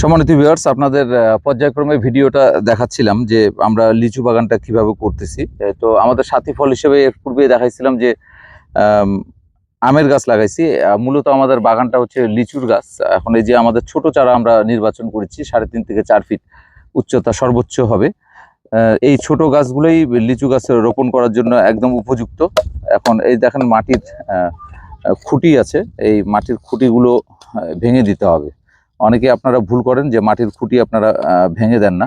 সম্মানিত ভিউয়ার্স আপনাদের পর্যায়ক্রমে ভিডিওটা দেখাচ্ছিলাম যে আমরা লিচু বাগানটা কীভাবে করতেছি। তো আমাদের সাথী ফল হিসেবে এর পূর্বে দেখাইছিলাম যে আমের গাছ লাগাইছি। মূলত আমাদের বাগানটা হচ্ছে লিচুর গাছ। এখন এই যে আমাদের ছোট চারা আমরা নির্বাচন করেছি, সাড়ে তিন থেকে চার ফিট উচ্চতা সর্বোচ্চ হবে। এই ছোট গাছগুলোই লিচু গাছ রোপণ করার জন্য একদম উপযুক্ত। এখন এই দেখেন মাটির খুঁটি আছে। এই মাটির খুঁটিগুলো ভেঙে দিতে হবে। অনেকে আপনারা ভুল করেন যে মাটির খুঁটি আপনারা ভেঙে দেন না।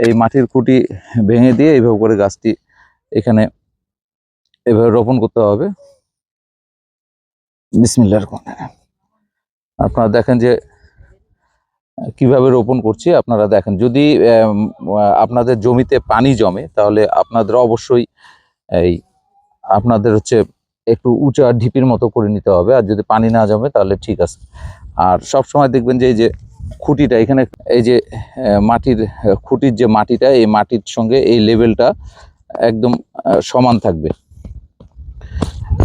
এই মাটির খুঁটি ভেঙে দিয়ে এইভাবে করে গাছটি এখানে এভাবে রোপণ করতে হবে। বিসমিল্লার আপনারা দেখেন যে, কীভাবে রোপণ করছি, আপনারা দেখেন। যদি আপনাদের জমিতে পানি জমে, তাহলে আপনাদের অবশ্যই এই আপনাদের হচ্ছে একটু উঁচা ঢিপির মতো করে নিতে হবে। আর যদি পানি না জমে, তাহলে ঠিক আছে। আর সব সময় দেখবেন যে এই যে খুঁটিটা, এখানে এই যে মাটির, খুঁটির যে মাটিটা, এই মাটির সঙ্গে এই লেভেলটা একদম সমান থাকবে।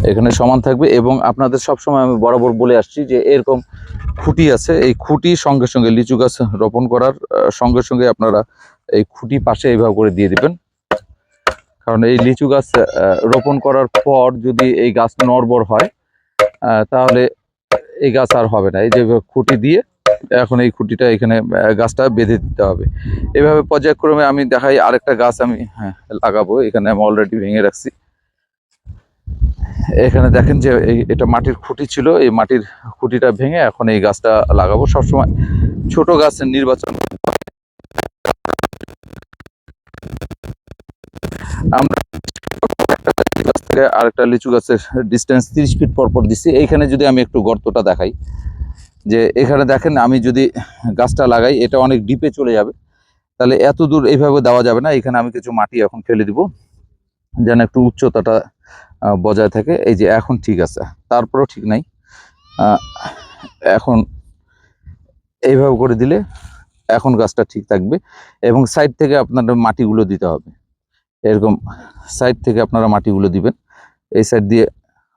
এখানে সমান থাকবে এবং আপনাদের সব সময় আমি বরাবর বলে আসছি যে এরকম খুঁটি আছে, এই খুঁটি সঙ্গে সঙ্গে লিচু গাছ রোপণ করার সঙ্গে সঙ্গে আপনারা এই খুঁটি পাশে এইভাবে করে দিয়ে দিবেন। কারণ এই লিচু গাছ রোপণ করার পর যদি এই গাছ নড়বড় হয় তাহলে এই গাছ আর হবে না। এই যে খুঁটি দিয়ে এখন এই খুঁটিটা এখানে গাছটা বেঁধে দিতে হবে। এভাবে পর্যায়ক্রমে আমি দেখাই আরেকটা গাছ আমি হ্যাঁ, লাগাবো। এখানে আমি অলরেডি ভেঙে রাখছি। এখানে দেখেন যে এটা মাটির খুঁটি ছিল। এই মাটির খুঁটিটা ভেঙে এখন এই গাছটা লাগাবো সবসময়। ছোট গাছ নির্বাচন আমরা থেকে আরেকটা লিচু গাছের ডিস্টেন্স তিরিশ ফিট পর পর দিচ্ছি। এইখানে যদি আমি একটু গর্তটা দেখাই, যে এখানে দেখেন আমি যদি গাছটা লাগাই, এটা অনেক ডিপে চলে যাবে। তাহলে এত দূর এইভাবে দেওয়া যাবে না। এখানে আমি কিছু মাটি এখন ফেলে দিব, যেন একটু উচ্চতাটা বজায় থাকে। এই যে এখন ঠিক আছে, তারপরেও ঠিক নাই। এখন এইভাবে করে দিলে এখন গাছটা ঠিক থাকবে এবং সাইড থেকে আপনাদের মাটিগুলো দিতে হবে। এরকম সাইড থেকে আপনারা মাটিগুলো দিবেন। এই সাইড দিয়ে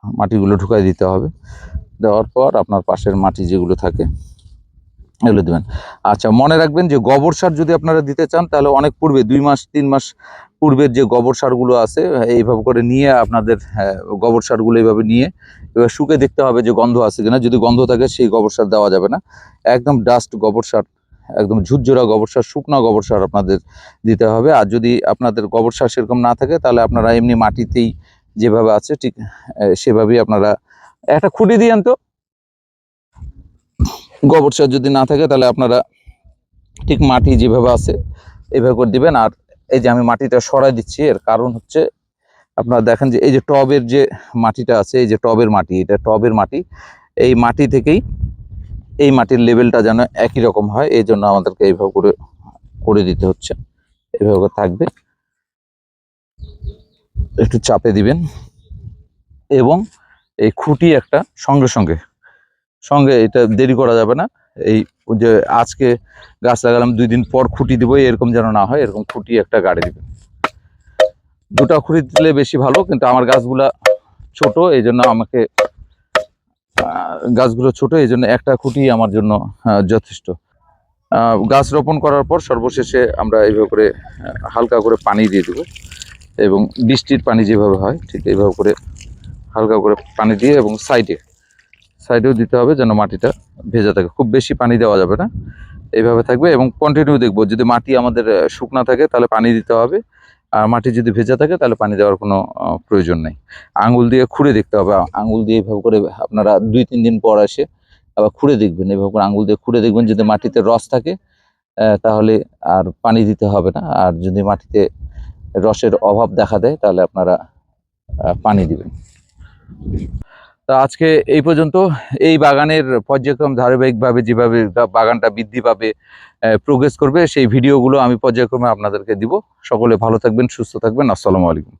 মাটিগুলো ঢুকাই দিতে হবে। দেওয়ার পর আপনার পাশের মাটি যেগুলো থাকে এগুলো দেবেন। আচ্ছা মনে রাখবেন যে গোবর সার যদি আপনারা দিতে চান তাহলে অনেক পূর্বে দুই মাস তিন মাস পূর্বের যে গোবর সারগুলো আছে এইভাবে করে নিয়ে আপনাদের হ্যাঁ, গোবর সারগুলো এইভাবে নিয়ে এবার শুকে দেখতে হবে যে গন্ধ আছে কিনা। যদি গন্ধ থাকে সেই গোবর সার দেওয়া যাবে না। একদম ডাস্ট গোবর সার একদম ঝুরঝুরা গোবর সার শুকনো গোবর সার আপনাদের দিতে হবে। আর যদি আপনাদের গোবর সার সেরকম না থাকে তাহলে আপনারা এমনি মাটিতেই যেভাবে আছে, ঠিক সেভাবেই আপনারা একটা খুঁটি দিয়েন তো। গোবর সার যদি না থাকে তাহলে আপনারা ঠিক মাটি যেভাবে আছে এইভাবে করে দিবেন। আর এই যে আমি মাটিটা সরাই দিচ্ছি, এর কারণ হচ্ছে আপনারা দেখেন যে এই যে টবের যে মাটিটা আছে, এই যে টবের মাটি, এটা টবের মাটি, এই মাটি থেকেই এই মাটির লেভেলটা যেন একই রকম হয়, এই জন্য আমাদেরকে এইভাবে করে করে দিতে হচ্ছে। এভাবে থাকবে। একটু চাপে দিবেন এবং এই খুঁটি একটা সঙ্গে সঙ্গে সঙ্গে এটা দেরি করা যাবে না। এই যে আজকে গাছ লাগালাম, দুই দিন পর খুঁটি দিব, এরকম যেন না হয়, এরকম খুঁটি একটা গাড়ি দিবেন। দুটা খুঁটি দিলে বেশি ভালো, কিন্তু আমার গাছগুলা ছোট, এই জন্য আমাকে গাছগুলো ছোট, এই জন্য একটা খুঁটি আমার জন্য যথেষ্ট। গাছ রোপণ করার পর সর্বশেষে আমরা এইভাবে করে হালকা করে পানি দিয়ে দেবো। এবং বৃষ্টির পানি যেভাবে হয়, ঠিক এইভাবে করে হালকা করে পানি দিয়ে এবং সাইডে, সাইডেও দিতে হবে যেন মাটিটা ভেজা থাকে। খুব বেশি পানি দেওয়া যাবে না। এইভাবে থাকবে এবং কন্টিনিউ দেখব। যদি মাটি আমাদের শুকনা থাকে তাহলে পানি দিতে হবে। আর মাটি যদি ভেজা থাকে তাহলে পানি দেওয়ার কোনো প্রয়োজন নেই। আঙুল দিয়ে খুঁড়ে দেখতে হবে। আঙুল দিয়ে এভাবে করে আপনারা দুই তিন দিন পর আসে আবার খুঁড়ে দেখবেন। এভাবে করে আঙুল দিয়ে খুঁড়ে দেখবেন। যদি মাটিতে রস থাকে তাহলে আর পানি দিতে হবে না। আর যদি মাটিতে রসের অভাব দেখা দেয়, তাহলে আপনারা পানি দিবেন। তা আজকে এই পর্যন্ত, এই বাগানের পর্যায়ক্রম ধারাবাহিকভাবে যেভাবে বাগানটা বৃদ্ধি পাবে প্রোগ্রেস করবে, সেই ভিডিওগুলো আমি পর্যায়ক্রমে আপনাদেরকে দিব। সকলে ভালো থাকবেন, সুস্থ থাকবেন, আসসালামু আলাইকুম।